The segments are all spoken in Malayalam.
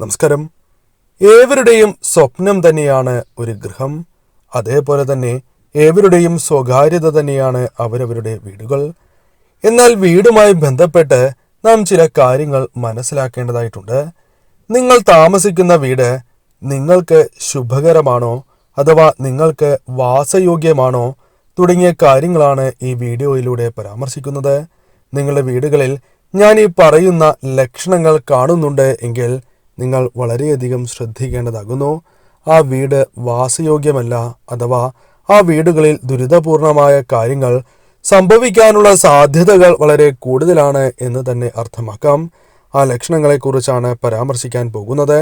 നമസ്കാരം. ഏവരുടെയും സ്വപ്നം തന്നെയാണ് ഒരു ഗൃഹം. അതേപോലെ തന്നെ ഏവരുടെയും സ്വകാര്യത തന്നെയാണ് അവരവരുടെ വീടുകൾ. എന്നാൽ വീടുമായി ബന്ധപ്പെട്ട് നാം ചില കാര്യങ്ങൾ മനസ്സിലാക്കേണ്ടതായിട്ടുണ്ട്. നിങ്ങൾ താമസിക്കുന്ന വീട് നിങ്ങൾക്ക് ശുഭകരമാണോ അഥവാ നിങ്ങൾക്ക് വാസയോഗ്യമാണോ തുടങ്ങിയ കാര്യങ്ങളാണ് ഈ വീഡിയോയിലൂടെ പരാമർശിക്കുന്നത്. നിങ്ങളുടെ വീടുകളിൽ ഞാൻ ഈ പറയുന്ന ലക്ഷണങ്ങൾ കാണുന്നുണ്ട് എങ്കിൽ നിങ്ങൾ വളരെയധികം ശ്രദ്ധിക്കേണ്ടതാകുന്നു. ആ വീട് വാസയോഗ്യമല്ല അഥവാ ആ വീടുകളിൽ ദുരിതപൂർണമായ കാര്യങ്ങൾ സംഭവിക്കാനുള്ള സാധ്യതകൾ വളരെ കൂടുതലാണ് എന്ന് തന്നെ അർത്ഥമാക്കാം. ആ ലക്ഷണങ്ങളെക്കുറിച്ചാണ് പരാമർശിക്കാൻ പോകുന്നത്.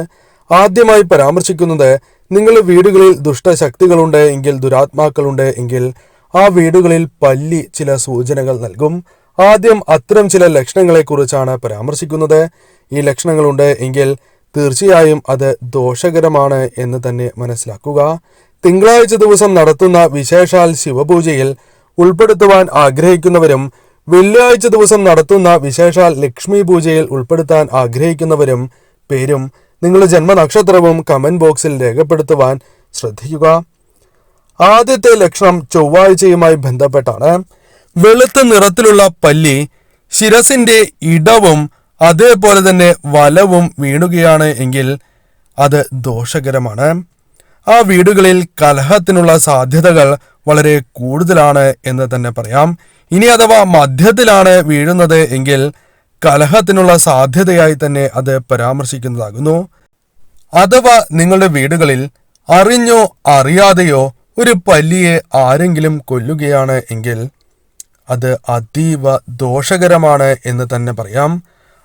ആദ്യമായി പരാമർശിക്കുന്നത് നിങ്ങളുടെ വീടുകളിൽ ദുഷ്ടശക്തികളുണ്ട് എങ്കിൽ ദുരാത്മാക്കളുണ്ട് എങ്കിൽ ആ വീടുകളിൽ പല്ലി ചില സൂചനകൾ നൽകും. ആദ്യം അത്തരം ചില ലക്ഷണങ്ങളെക്കുറിച്ചാണ് പരാമർശിക്കുന്നത്. ഈ ലക്ഷണങ്ങളുണ്ട് എങ്കിൽ തീർച്ചയായും അത് ദോഷകരമാണ് എന്ന് തന്നെ മനസ്സിലാക്കുക. തിങ്കളാഴ്ച ദിവസം നടത്തുന്ന വിശേഷാൽ ശിവപൂജയിൽ ഉൾപ്പെടുത്തുവാൻ ആഗ്രഹിക്കുന്നവരും വെള്ളിയാഴ്ച ദിവസം നടത്തുന്ന വിശേഷാൽ ലക്ഷ്മി പൂജയിൽ ഉൾപ്പെടുത്താൻ ആഗ്രഹിക്കുന്നവരും പേരും നിങ്ങളുടെ ജന്മനക്ഷത്രവും കമന്റ് ബോക്സിൽ രേഖപ്പെടുത്തുവാൻ ശ്രദ്ധിക്കുക. ആദ്യത്തെ ലക്ഷണം ചൊവ്വാഴ്ചയുമായി ബന്ധപ്പെട്ടാണ്. വെളുത്ത നിറത്തിലുള്ള പല്ലി ശിരസിന്റെ ഇടവും അതേപോലെ തന്നെ വലവും വീണുകയാണ് എങ്കിൽ അത് ദോഷകരമാണ്. ആ വീടുകളിൽ കലഹത്തിനുള്ള സാധ്യതകൾ വളരെ കൂടുതലാണ് എന്ന് തന്നെ പറയാം. ഇനി അഥവാ മധ്യത്തിലാണ് വീഴുന്നത് എങ്കിൽ കലഹത്തിനുള്ള സാധ്യതയായി തന്നെ അത് പരാമർശിക്കുന്നതാകുന്നു. അഥവാ നിങ്ങളുടെ വീടുകളിൽ അറിഞ്ഞോ അറിയാതെയോ ഒരു പല്ലിയെ ആരെങ്കിലും കൊല്ലുകയാണ് എങ്കിൽ അത് അതീവ ദോഷകരമാണ് എന്ന് തന്നെ പറയാം.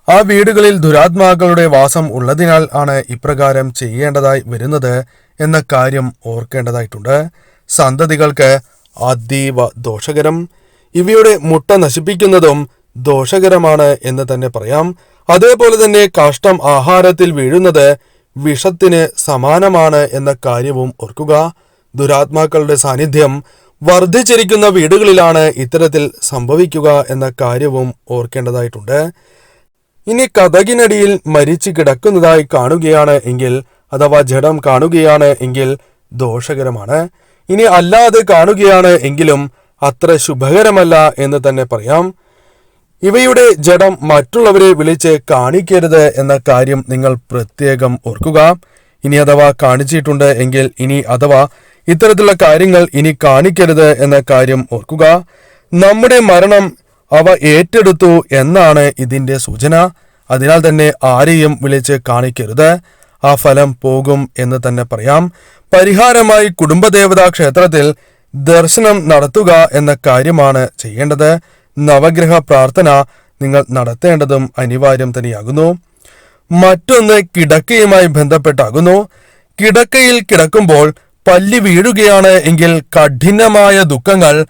ആ വീടുകളിൽ ദുരാത്മാക്കളുടെ വാസം ഉള്ളതിനാൽ ആണ് ഇപ്രകാരം ചെയ്യേണ്ടതായി വരുന്നത് എന്ന കാര്യം ഓർക്കേണ്ടതായിട്ടുണ്ട്. സന്തതികൾക്ക് അതീവ ദോഷകരം. ഇവയുടെ മുട്ട നശിപ്പിക്കുന്നതും ദോഷകരമാണ് എന്ന് തന്നെ പറയാം. അതേപോലെ തന്നെ കാഷ്ടം ആഹാരത്തിൽ വീഴുന്നത് വിഷത്തിന് സമാനമാണ് എന്ന കാര്യവും ഓർക്കുക. ദുരാത്മാക്കളുടെ സാന്നിധ്യം വർദ്ധിച്ചിരിക്കുന്ന വീടുകളിലാണ് ഇത്തരത്തിൽ സംഭവിക്കുക എന്ന കാര്യവും ഓർക്കേണ്ടതായിട്ടുണ്ട്. ഇനി കഥകിനടിയിൽ മരിച്ചു കിടക്കുന്നതായി കാണുകയാണ് എങ്കിൽ അഥവാ ജഡം കാണുകയാണ് എങ്കിൽ ദോഷകരമാണ്. ഇനി അല്ലാതെ കാണുകയാണ് എങ്കിലും അത്ര ശുഭകരമല്ല എന്ന് തന്നെ പറയാം. ഇവയുടെ ജഡം മറ്റുള്ളവരെ വിളിച്ച് കാണിക്കരുത് എന്ന കാര്യം നിങ്ങൾ പ്രത്യേകം ഓർക്കുക. ഇനി അഥവാ കാണിച്ചിട്ടുണ്ട് എങ്കിൽ ഇനി അഥവാ ഇത്തരത്തിലുള്ള കാര്യങ്ങൾ ഇനി കാണിക്കരുത് എന്ന കാര്യം ഓർക്കുക. നമ്മുടെ മരണം അവ ഏറ്റെടുത്തു എന്നാണ് ഇതിന്റെ സൂചന. അതിനാൽ തന്നെ ആരെയും വിളിച്ച് കാണിക്കരുത്. ആ ഫലം പോകും എന്ന് തന്നെ പറയാം. പരിഹാരമായി കുടുംബദേവതാ ക്ഷേത്രത്തിൽ ദർശനം നടത്തുക എന്ന കാര്യമാണ് ചെയ്യേണ്ടത്. നവഗ്രഹ പ്രാർത്ഥന നിങ്ങൾ നടത്തേണ്ടതും അനിവാര്യം തന്നെയാകുന്നു. മറ്റൊന്ന് കിടക്കയുമായി ബന്ധപ്പെട്ടാകുന്നു. കിടക്കയിൽ കിടക്കുമ്പോൾ പല്ലി വീഴുകയാണ് എങ്കിൽ കഠിനമായ ദുഃഖങ്ങൾ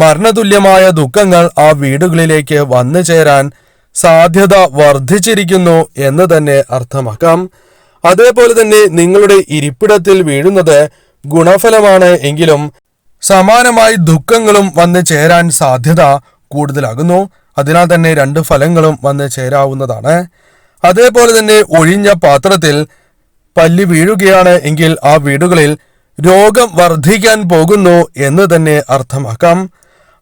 മരണതുല്യമായ ദുഃഖങ്ങൾ ആ വീടുകളിലേക്ക് വന്നു ചേരാൻ സാധ്യത വർദ്ധിച്ചിരിക്കുന്നു എന്ന് തന്നെ അർത്ഥമാക്കാം. അതേപോലെ തന്നെ നിങ്ങളുടെ ഇരിപ്പിടത്തിൽ വീഴുന്നത് ഗുണഫലമാണ് എങ്കിലും സമാനമായി ദുഃഖങ്ങളും വന്നു ചേരാൻ സാധ്യത കൂടുതലാകുന്നു. അതിനാൽ തന്നെ രണ്ട് ഫലങ്ങളും വന്ന് ചേരാവുന്നതാണ്. അതേപോലെ തന്നെ ഒഴിഞ്ഞ പാത്രത്തിൽ പല്ലി വീഴുകയാണ് എങ്കിൽ ആ വീടുകളിൽ രോഗം വർദ്ധിക്കാൻ പോകുന്നു എന്ന് തന്നെ അർത്ഥമാക്കാം.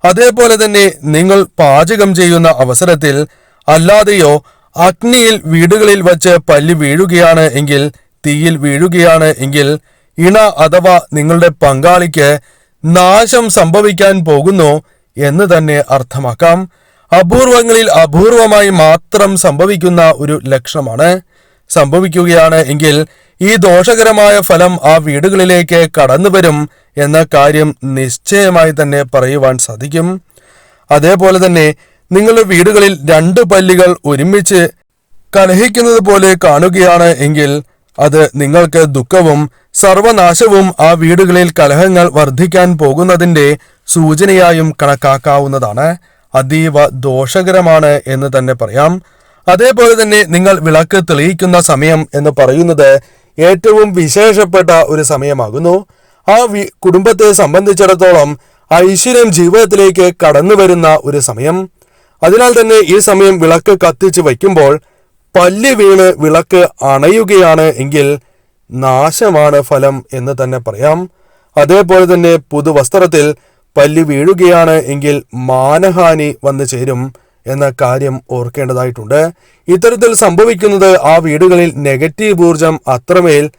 അതേപോലെ തന്നെ നിങ്ങൾ പാചകം ചെയ്യുന്ന അവസരത്തിൽ അല്ലാതെയോ അഗ്നിയിൽ വീടുകളിൽ വച്ച് പല്ല് വീഴുകയാണ് എങ്കിൽ തീയിൽ വീഴുകയാണ് എങ്കിൽ ഇണ അഥവാ നിങ്ങളുടെ പങ്കാളിക്ക് നാശം സംഭവിക്കാൻ പോകുന്നു എന്ന് തന്നെ അർത്ഥമാക്കാം. അപൂർവങ്ങളിൽ അപൂർവമായി മാത്രം സംഭവിക്കുന്ന ഒരു ലക്ഷണമാണ് സംഭവിക്കുകയാണ് എങ്കിൽ ഈ ദോഷകരമായ ഫലം ആ വീടുകളിലേക്ക് കടന്നു വരും എന്ന കാര്യം നിശ്ചയമായി തന്നെ പറയുവാൻ സാധിക്കും. അതേപോലെ തന്നെ നിങ്ങളുടെ വീടുകളിൽ രണ്ട് പല്ലികൾ ഒരുമിച്ച് കലഹിക്കുന്നത് പോലെ കാണുകയാണ് എങ്കിൽ അത് നിങ്ങൾക്ക് ദുഃഖവും സർവനാശവും ആ വീടുകളിൽ കലഹങ്ങൾ വർദ്ധിക്കാൻ പോകുന്നതിന്റെ സൂചനയായും കണക്കാക്കാവുന്നതാണ്. അതീവ ദോഷകരമാണ് എന്ന് തന്നെ പറയാം. അതേപോലെ തന്നെ നിങ്ങൾ വിളക്ക് തെളിയിക്കുന്ന സമയം എന്ന് പറയുന്നത് ഏറ്റവും വിശേഷപ്പെട്ട ഒരു സമയമാകുന്നു. ആ കുടുംബത്തെ സംബന്ധിച്ചിടത്തോളം ഐശ്വര്യം ജീവിതത്തിലേക്ക് കടന്നു വരുന്ന ഒരു സമയം. അതിനാൽ തന്നെ ഈ സമയം വിളക്ക് കത്തിച്ച് വയ്ക്കുമ്പോൾ പല്ല് വീണ് വിളക്ക് അണയുകയാണ് എങ്കിൽ നാശമാണ് ഫലം എന്ന് തന്നെ പറയാം. അതേപോലെ തന്നെ പുതുവസ്ത്രത്തിൽ പല്ല് വീഴുകയാണ് എങ്കിൽ മാനഹാനി വന്നു ചേരും എന്ന കാര്യം ഓർക്കേണ്ടതായിട്ടുണ്ട്. ഇത്തരത്തിൽ സംഭവിക്കുന്നത് ആ വീടുകളിൽ നെഗറ്റീവ് ഊർജം അത്രമേൽ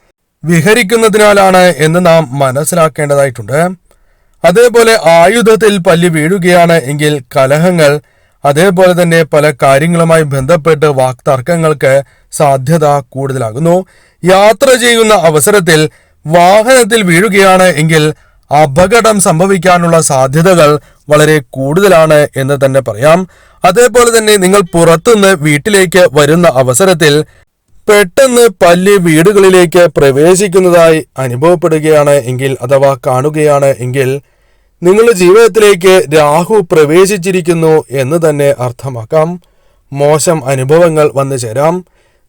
വിഹരിക്കുന്നതിനാലാണ് എന്ന് നാം മനസ്സിലാക്കേണ്ടതായിട്ടുണ്ട്. അതേപോലെ ആയുധത്തിൽ പല്ലി വീഴുകയാണ് എങ്കിൽ കലഹങ്ങൾ അതേപോലെ തന്നെ പല കാര്യങ്ങളുമായി ബന്ധപ്പെട്ട് വാക്തർക്കങ്ങൾക്ക് സാധ്യത കൂടുതലാകുന്നു. യാത്ര ചെയ്യുന്ന അവസരത്തിൽ വാഹനത്തിൽ വീഴുകയാണ് എങ്കിൽ അപകടം സംഭവിക്കാനുള്ള സാധ്യതകൾ വളരെ കൂടുതലാണ് എന്ന് തന്നെ പറയാം. അതേപോലെ തന്നെ നിങ്ങൾ പുറത്തുനിന്ന് വീട്ടിലേക്ക് വരുന്ന അവസരത്തിൽ പെട്ടെന്ന് പല്ലി വീടുകളിലേക്ക് പ്രവേശിക്കുന്നതായി അനുഭവപ്പെടുകയാണ് എങ്കിൽ അഥവാ കാണുകയാണ് എങ്കിൽ നിങ്ങളുടെ ജീവിതത്തിലേക്ക് രാഹു പ്രവേശിച്ചിരിക്കുന്നു എന്ന് തന്നെ അർത്ഥമാക്കാം. മോശം അനുഭവങ്ങൾ വന്നു ചേരാം.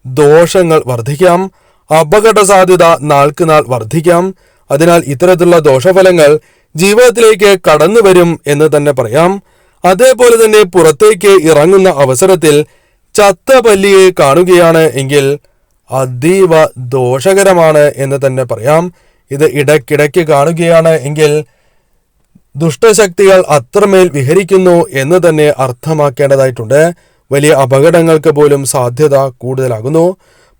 ദോഷങ്ങൾ വർദ്ധിക്കാം. അപകട സാധ്യത നാൾക്ക് നാൾ വർദ്ധിക്കാം. അതിനാൽ ഇത്തരത്തിലുള്ള ദോഷഫലങ്ങൾ ജീവിതത്തിലേക്ക് കടന്നു വരും എന്ന് തന്നെ പറയാം. അതേപോലെ തന്നെ പുറത്തേക്ക് ഇറങ്ങുന്ന അവസരത്തിൽ ചത്ത പല്ലിയെ കാണുകയാണ് എങ്കിൽ അതീവ ദോഷകരമാണ് എന്ന് തന്നെ പറയാം. ഇത് ഇടയ്ക്കിടയ്ക്ക് കാണുകയാണ് എങ്കിൽ ദുഷ്ടശക്തികൾ അത്രമേൽ വിഹരിക്കുന്നു എന്ന് തന്നെ അർത്ഥമാക്കേണ്ടതായിട്ടുണ്ട്. വലിയ അപകടങ്ങൾക്ക് പോലും സാധ്യത കൂടുതലാകുന്നു.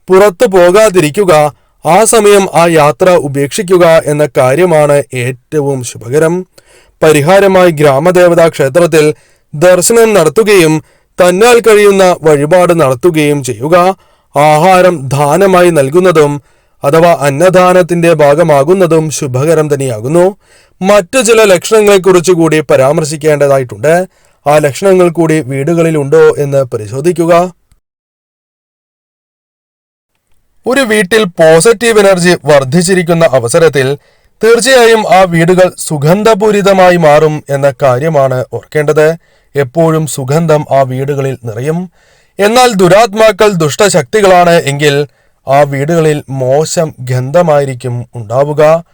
പുറത്തു പോകാതിരിക്കുക ആ സമയം ആ യാത്ര ഉപേക്ഷിക്കുക എന്ന കാര്യമാണ് ഏറ്റവും ശുഭകരം. പരിഹാരമായി ഗ്രാമദേവതാ ക്ഷേത്രത്തിൽ ദർശനം നടത്തുകയും തന്നാൽ കഴിയുന്ന വഴിപാട് നടത്തുകയും ചെയ്യുക. ആഹാരം ദാനമായി നൽകുന്നതും അഥവാ അന്നദാനത്തിന്റെ ഭാഗമാകുന്നതും ശുഭകരം തന്നെയാകുന്നു. മറ്റു ചില ലക്ഷണങ്ങളെക്കുറിച്ച് കൂടി പരാമർശിക്കേണ്ടതായിട്ടുണ്ട്. ആ ലക്ഷണങ്ങൾ കൂടി വീടുകളിലുണ്ടോ എന്ന് പരിശോധിക്കുക. ഒരു വീട്ടിൽ പോസിറ്റീവ് എനർജി വർദ്ധിച്ചിരിക്കുന്ന അവസരത്തിൽ തീർച്ചയായും ആ വീടുകൾ സുഗന്ധപൂരിതമായി മാറും എന്ന കാര്യമാണ് ഓർക്കേണ്ടത്. എപ്പോഴും സുഗന്ധം ആ വീടുകളിൽ നിറയും. എന്നാൽ ദുരാത്മാക്കൾ ദുഷ്ടശക്തികളാണ് എങ്കിൽ ആ വീടുകളിൽ മോശം ഗന്ധമായിരിക്കും ഉണ്ടാവുക.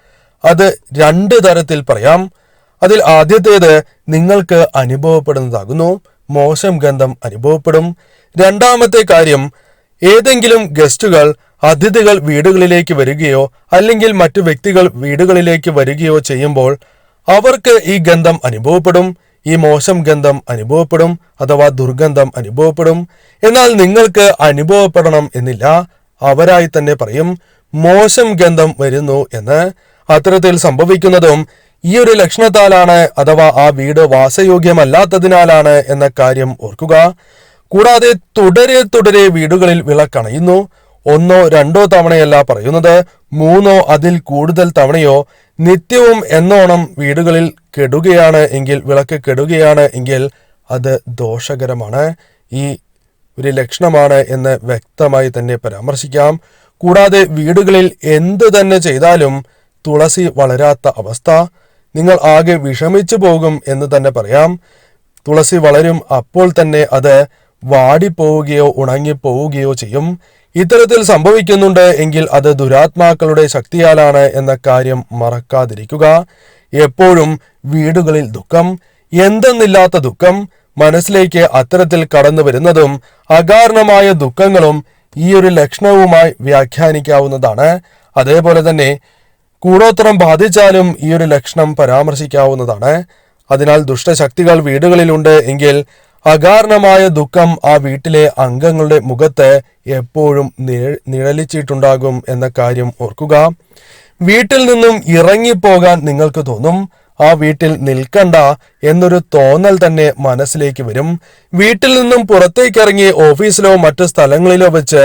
അത് രണ്ട് തരത്തിൽ പറയാം. അതിൽ ആദ്യത്തേത് നിങ്ങൾക്ക് അനുഭവപ്പെടുന്നതാകുന്നു. മോശം ഗന്ധം അനുഭവപ്പെടും. രണ്ടാമത്തെ കാര്യം ഏതെങ്കിലും ഗസ്റ്റുകൾ അതിഥികൾ വീടുകളിലേക്ക് വരികയോ അല്ലെങ്കിൽ മറ്റു വ്യക്തികൾ വീടുകളിലേക്ക് വരികയോ ചെയ്യുമ്പോൾ അവർക്ക് ഈ ഗന്ധം അനുഭവപ്പെടും ഈ മോശം ഗന്ധം അനുഭവപ്പെടും അഥവാ ദുർഗന്ധം അനുഭവപ്പെടും. എന്നാൽ നിങ്ങൾക്ക് അനുഭവപ്പെടണം എന്നില്ല അവരായി തന്നെ പറയും മോശം ഗന്ധം വരുന്നു എന്ന്. അത്തരത്തിൽ സംഭവിക്കുന്നതും ഈ ഒരു ലക്ഷണത്താലാണ് അഥവാ ആ വീട് വാസയോഗ്യമല്ലാത്തതിനാലാണ് എന്ന കാര്യം ഓർക്കുക. കൂടാതെ തുടരെ തുടരെ വീടുകളിൽ വിളക്കണയുന്നു ഒന്നോ രണ്ടോ തവണയല്ല പറയുന്നത്. മൂന്നോ അതിൽ കൂടുതൽ തവണയോ നിത്യവും എന്നോണം വീടുകളിൽ കെടുകയാണ് എങ്കിൽ വിളക്ക് കെടുകയാണ് എങ്കിൽ അത് ദോഷകരമാണ്. ഈ ഒരു ലക്ഷണമാണ് എന്ന് വ്യക്തമായി തന്നെ പരാമർശിക്കാം. കൂടാതെ വീടുകളിൽ എന്ത് തന്നെ ചെയ്താലും തുളസി വളരാത്ത അവസ്ഥ. നിങ്ങൾ ആകെ വിഷമിച്ചു പോകും എന്ന് തന്നെ പറയാം. തുളസി വളരും അപ്പോൾ തന്നെ അത് വാടിപ്പോവുകയോ ഉണങ്ങിപ്പോവുകയോ ചെയ്യും. ഇത്തരത്തിൽ സംഭവിക്കുന്നുണ്ട് എങ്കിൽ അത് ദുരാത്മാക്കളുടെ ശക്തിയാലാണ് എന്ന കാര്യം മറക്കാതിരിക്കുക. എപ്പോഴും വീടുകളിൽ ദുഃഖം എന്തെന്നില്ലാത്ത ദുഃഖം മനസ്സിലേക്ക് അത്തരത്തിൽ കടന്നു വരുന്നതും അകാരണമായ ദുഃഖങ്ങളും ഈ ഒരു ലക്ഷണവുമായി വ്യാഖ്യാനിക്കാവുന്നതാണ്. അതേപോലെ തന്നെ കൂടോത്രം ബാധിച്ചാലും ഈ ഒരു ലക്ഷണം പരാമർശിക്കാവുന്നതാണ്. അതിനാൽ ദുഷ്ടശക്തികൾ വീടുകളിലുണ്ട് എങ്കിൽ അകാരണമായ ദുഃഖം ആ വീട്ടിലെ അംഗങ്ങളുടെ മുഖത്ത് എപ്പോഴും നിഴലിച്ചിട്ടുണ്ടാകും എന്ന കാര്യം ഓർക്കുക. വീട്ടിൽ നിന്നും ഇറങ്ങിപ്പോകാൻ നിങ്ങൾക്ക് തോന്നും ആ വീട്ടിൽ നിൽക്കണ്ട എന്നൊരു തോന്നൽ തന്നെ മനസ്സിലേക്ക് വരും. വീട്ടിൽ നിന്നും പുറത്തേക്കിറങ്ങി ഓഫീസിലോ മറ്റു സ്ഥലങ്ങളിലോ വെച്ച്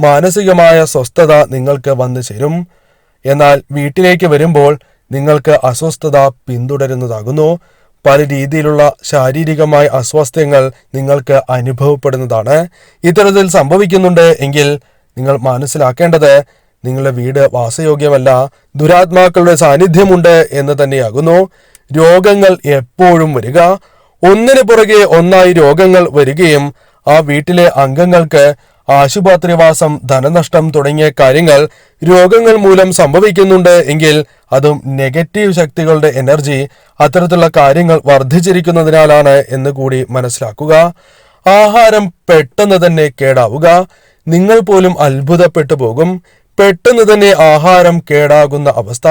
മാനസികമായ സ്വസ്ഥത നിങ്ങൾക്ക് വന്നു ചേരും. എന്നാൽ വീട്ടിലേക്ക് വരുമ്പോൾ നിങ്ങൾക്ക് അസ്വസ്ഥത പിന്തുടരുന്നതാകുന്നു. പല രീതിയിലുള്ള ശാരീരികമായ അസ്വാസ്ഥ്യങ്ങൾ നിങ്ങൾക്ക് അനുഭവപ്പെടുന്നതാണ്. ഇത്തരത്തിൽ സംഭവിക്കുന്നുണ്ട് എങ്കിൽ നിങ്ങൾ മനസ്സിലാക്കേണ്ടത് നിങ്ങളുടെ വീട് വാസയോഗ്യമല്ല ദുരാത്മാക്കളുടെ സാന്നിധ്യമുണ്ട് എന്ന് തന്നെയാകുന്നു. രോഗങ്ങൾ എപ്പോഴും വരിക. ഒന്നിനു പുറകെ ഒന്നായി രോഗങ്ങൾ വരികയും ആ വീട്ടിലെ അംഗങ്ങൾക്ക് ആശുപത്രിവാസം ധനനഷ്ടം തുടങ്ങിയ കാര്യങ്ങൾ രോഗങ്ങൾ മൂലം സംഭവിക്കുന്നുണ്ട് എങ്കിൽ അതും നെഗറ്റീവ് ശക്തികളുടെ എനർജി അത്തരത്തിലുള്ള കാര്യങ്ങൾ വർദ്ധിച്ചിരിക്കുന്നതിനാലാണ് എന്ന് കൂടി മനസ്സിലാക്കുക. ആഹാരം പെട്ടെന്ന് തന്നെ കേടാവുക നിങ്ങൾ പോലും അത്ഭുതപ്പെട്ടു പോകും. പെട്ടെന്ന് തന്നെ ആഹാരം കേടാകുന്ന അവസ്ഥ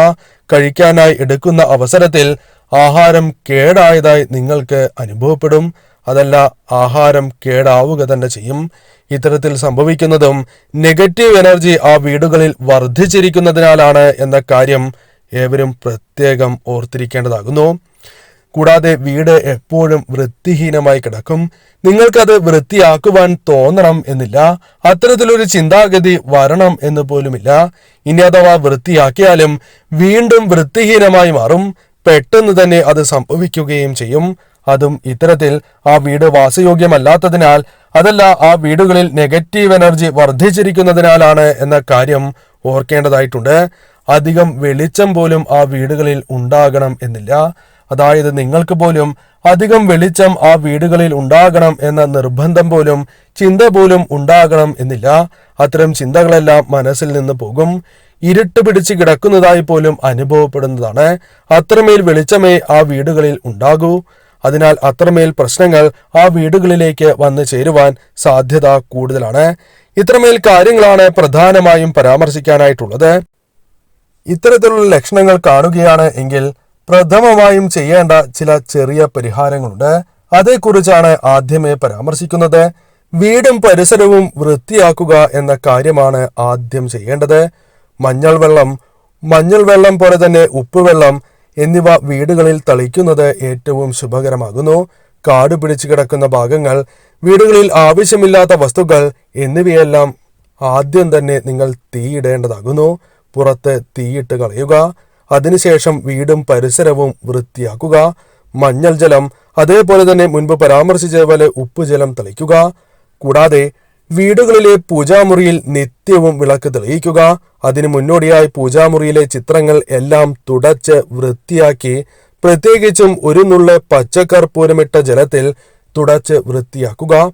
കഴിക്കാനായി എടുക്കുന്ന അവസരത്തിൽ ആഹാരം കേടായതായി നിങ്ങൾക്ക് അനുഭവപ്പെടും. അതല്ല ആഹാരം കേടാവുക തന്നെ ചെയ്യും. ഇത്തരത്തിൽ സംഭവിക്കുന്നതും നെഗറ്റീവ് എനർജി ആ വീടുകളിൽ വർദ്ധിച്ചിരിക്കുന്നതിനാലാണ് എന്ന കാര്യം ഏവരും പ്രത്യേകം ഓർത്തിരിക്കേണ്ടതാകുന്നു. കൂടാതെ വീട് എപ്പോഴും വൃത്തിഹീനമായി കിടക്കും. നിങ്ങൾക്കത് വൃത്തിയാക്കുവാൻ തോന്നണം എന്നില്ല. അത്തരത്തിലൊരു ചിന്താഗതി വരണം എന്ന് പോലുമില്ല. ഇനി അഥവാ വൃത്തിയാക്കിയാലും വീണ്ടും വൃത്തിഹീനമായി മാറും. പെട്ടെന്ന് തന്നെ അത് സംഭവിക്കുകയും ചെയ്യും. അതും ഇത്തരത്തിൽ ആ വീട് വാസയോഗ്യമല്ലാത്തതിനാൽ അതല്ല ആ വീടുകളിൽ നെഗറ്റീവ് എനർജി വർദ്ധിച്ചിരിക്കുന്നതിനാലാണ് എന്ന കാര്യം ഓർക്കേണ്ടതായിട്ടുണ്ട്. അധികം വെളിച്ചം പോലും ആ വീടുകളിൽ ഉണ്ടാകണം എന്നില്ല. അതായത് നിങ്ങൾക്ക് പോലും അധികം വെളിച്ചം ആ വീടുകളിൽ ഉണ്ടാകണം എന്ന നിർബന്ധം പോലും ചിന്ത പോലും ഉണ്ടാകണം എന്നില്ല. അത്തരം ചിന്തകളെല്ലാം മനസ്സിൽ നിന്ന് പോകും. ഇരുട്ട് പിടിച്ച് കിടക്കുന്നതായി പോലും അനുഭവപ്പെടുന്നതാണ്. അത്രമേൽ വെളിച്ചമേ ആ വീടുകളിൽ ഉണ്ടാകൂ. അതിനാൽ അത്രമേൽ പ്രശ്നങ്ങൾ ആ വീടുകളിലേക്ക് വന്നു ചേരുവാൻ സാധ്യത കൂടുതലാണ്. ഇത്രമേൽ കാര്യങ്ങളാണ് പ്രധാനമായും പരാമർശിക്കാനായിട്ടുള്ളത്. ഇത്തരത്തിലുള്ള ലക്ഷണങ്ങൾ കാണുകയാണ് എങ്കിൽ പ്രഥമമായും ചെയ്യേണ്ട ചില ചെറിയ പരിഹാരങ്ങളുണ്ട്. അതേക്കുറിച്ചാണ് ആദ്യമേ പരാമർശിക്കുന്നത്. വീടും പരിസരവും വൃത്തിയാക്കുക എന്ന കാര്യമാണ് ആദ്യം ചെയ്യേണ്ടത്. മഞ്ഞൾ വെള്ളം മഞ്ഞൾ വെള്ളം പോലെ തന്നെ ഉപ്പുവെള്ളം എന്നിവ വീടുകളിൽ തളിക്കുന്നത് ഏറ്റവും ശുഭകരമാകുന്നു. കാട് പിടിച്ചു കിടക്കുന്ന ഭാഗങ്ങൾ വീടുകളിൽ ആവശ്യമില്ലാത്ത വസ്തുക്കൾ എന്നിവയെല്ലാം ആദ്യം തന്നെ നിങ്ങൾ തീയിടേണ്ടതാകുന്നു. പുറത്ത് തീയിട്ട് കളയുക. അതിനുശേഷം വീടും പരിസരവും വൃത്തിയാക്കുക. മഞ്ഞൾ ജലം അതേപോലെ തന്നെ മുൻപ് പരാമർശിച്ച പോലെ ഉപ്പുജലം തളിക്കുക. കൂടാതെ വീടുകളിലെ പൂജാമുറിയിൽ നിത്യവും വിളക്ക് തെളിയിക്കുക. അതിനു മുന്നോടിയായി പൂജാമുറിയിലെ ചിത്രങ്ങൾ എല്ലാം തുടച്ച് വൃത്തിയാക്കി പ്രത്യേകിച്ചും ഒരു നുള്ള് പച്ചക്കർപ്പൂരമിട്ട ജലത്തിൽ തുടച്ച് വൃത്തിയാക്കുക.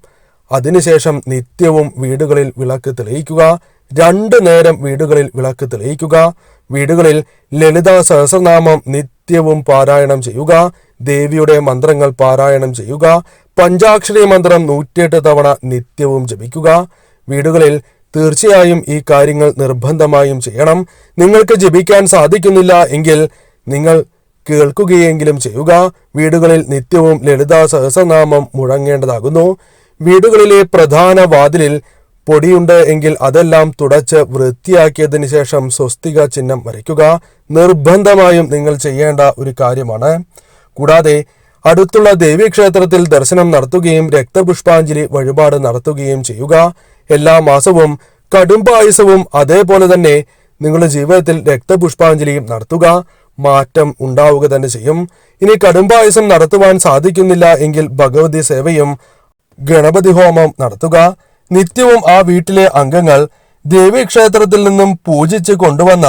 അതിനുശേഷം നിത്യവും വീടുകളിൽ വിളക്ക് തെളിയിക്കുക. രണ്ടു നേരം വീടുകളിൽ വിളക്ക് തെളിയിക്കുക. വീടുകളിൽ ലളിത സഹസ്രനാമം നിത്യവും പാരായണം ചെയ്യുക. ദേവിയുടെ മന്ത്രങ്ങൾ പാരായണം ചെയ്യുക. പഞ്ചാക്ഷരി മന്ത്രം നൂറ്റിയെട്ട് തവണ നിത്യവും ജപിക്കുക. വീടുകളിൽ തീർച്ചയായും ഈ കാര്യങ്ങൾ നിർബന്ധമായും ചെയ്യണം. നിങ്ങൾക്ക് ജപിക്കാൻ സാധിക്കുന്നില്ല എങ്കിൽ നിങ്ങൾ കേൾക്കുകയെങ്കിലും ചെയ്യുക. വീടുകളിൽ നിത്യവും ലളിത സഹസ്രനാമം മുഴങ്ങേണ്ടതാകുന്നു. വീടുകളിലെ പ്രധാന വാതിലിൽ പൊടിയുണ്ട് എങ്കിൽ അതെല്ലാം തുടച്ച് വൃത്തിയാക്കിയതിനു ശേഷം സ്വസ്തിക ചിഹ്നം വരയ്ക്കുക. നിർബന്ധമായും നിങ്ങൾ ചെയ്യേണ്ട ഒരു കാര്യമാണ്. കൂടാതെ അടുത്തുള്ള ദേവീക്ഷേത്രത്തിൽ ദർശനം നടത്തുകയും രക്തപുഷ്പാഞ്ജലി വഴിപാട് നടത്തുകയും ചെയ്യുക. എല്ലാ മാസവും കടുംപായസവും അതേപോലെ തന്നെ നിങ്ങളുടെ ജീവിതത്തിൽ രക്തപുഷ്പാഞ്ജലിയും നടത്തുക. മാറ്റം ഉണ്ടാവുക തന്നെ ചെയ്യും. ഇനി കടുംപായസം നടത്തുവാൻ സാധിക്കുന്നില്ല എങ്കിൽ ഭഗവതി സേവയും ഗണപതി ഹോമം നടത്തുക. നിത്യവും ആ വീട്ടിലെ അംഗങ്ങൾ ദേവീക്ഷേത്രത്തിൽ നിന്നും പൂജിച്ച് കൊണ്ടുവന്ന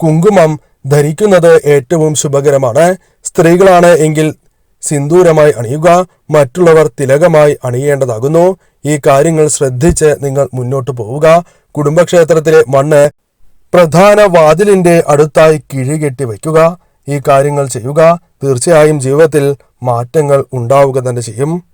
കുങ്കുമം ധരിക്കുന്നത് ഏറ്റവും ശുഭകരമാണ്. സ്ത്രീകളാണ് എങ്കിൽ സിന്ദൂരമായി അണിയുക മറ്റുള്ളവർ തിലകമായി അണിയേണ്ടതാകുന്നു. ഈ കാര്യങ്ങൾ ശ്രദ്ധിച്ച് നിങ്ങൾ മുന്നോട്ട് പോവുക. കുടുംബക്ഷേത്രത്തിലെ മണ്ണ് പ്രധാന വാതിലിന്റെ അടുത്തായി കിഴികെട്ടി വയ്ക്കുക. ഈ കാര്യങ്ങൾ ചെയ്യുക. തീർച്ചയായും ജീവിതത്തിൽ മാറ്റങ്ങൾ ഉണ്ടാവുക തന്നെ ചെയ്യും.